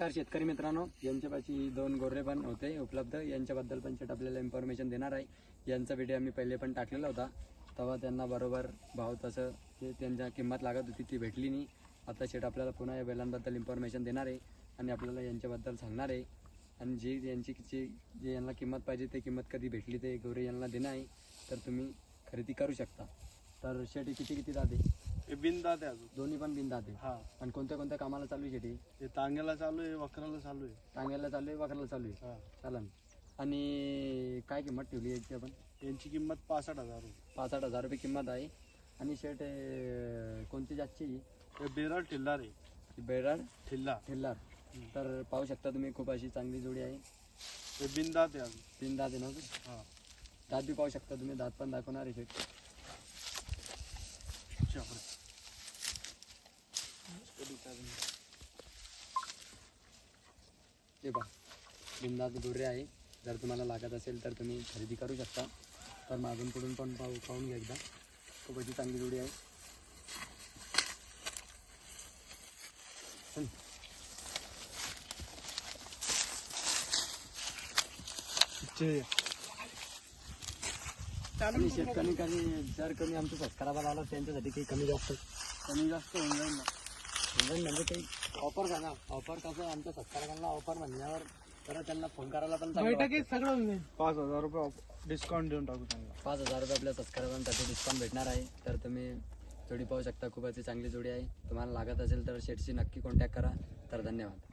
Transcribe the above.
तर शेतकरी मित्रांनो. यांच्यापाशी दोन गोरे पण होते उपलब्ध. यांच्याबद्दल पण शेट आपल्याला इन्फॉर्मेशन देणार आहे. यांचा व्हिडिओ आम्ही पहिले पण टाकलेला होता. तेव्हा त्यांना बरोबर भाव तसं जे त्यांच्या किंमत लागत होती ती भेटली नाही. आता शेट आपल्याला पुन्हा या बैलांबद्दल इन्फॉर्मेशन देणार आहे आणि आपल्याला यांच्याबद्दल सांगणार आहे. आणि जी यांची जी जे यांना किंमत पाहिजे ते किंमत कधी भेटली ते गोरे यांना देणं आहे. तर तुम्ही खरेदी करू शकता. तर शेट किती किती जाते हे बिनदात आहे अजून. दोन्ही पण बिन जाते हा. आणि कोणत्या कोणत्या कामाला चालू आहे शेटी? हे तांग्याला चालू आहे वखराला चालू आहे. टांग्याला चालू आहे वाकरला चालू आहे. हा. चालन. आणि काय किंमत ठेवली याची आपण? यांची किंमत पासष्ट हजार रुपये पाच आठ हजार रुपये किंमत आहे. आणि शर्ट अं, कोणती जातची ही? बेरड ठिल्लार आहे. बेराड ठिल्ला. ठेल्लार. तर पाहू शकता तुम्ही खूप अशी चांगली जोडी आहे. हे बिनदात आहे अजून. तीन दात आहे ना तो? हा. दात बी पाहू शकता तुम्ही दात पण दाखवणार आहे शेट. शाबास. ते पहा बिंदात गोरे आहे. जर तुम्हाला लागत असेल तर तुम्ही खरेदी करू शकता. तर मागून पुढून पण पाहू पाहून घ्या एकदा. खूप अशी चांगली जोडी आहे. शेतकरी कमी जर कमी आमचं सबस्क्रायबर आला त्यांच्यासाठी काही कमी जास्त. कमी जास्त होऊन जाईल ना. म्हणजे म्हणजे काही ऑफर का ना ऑफर कसं आमच्या सबस्क्रायबरला ऑफर म्हणल्यावर तर त्यांना फोन करायला पण चांगलं वाटतं. सगळं पाच हजार रुपये डिस्काउंट देऊन टाकू त्यांना. पाच हजार रुपये आपल्या सबस्क्रायबरांसाठी डिस्काउंट भेटणार आहे. तर तुम्ही जोडी पाहू शकता खूप अशी चांगली जोडी आहे. तुम्हाला लागत असेल तर शेटशी नक्की कॉन्टॅक्ट करा. तर धन्यवाद.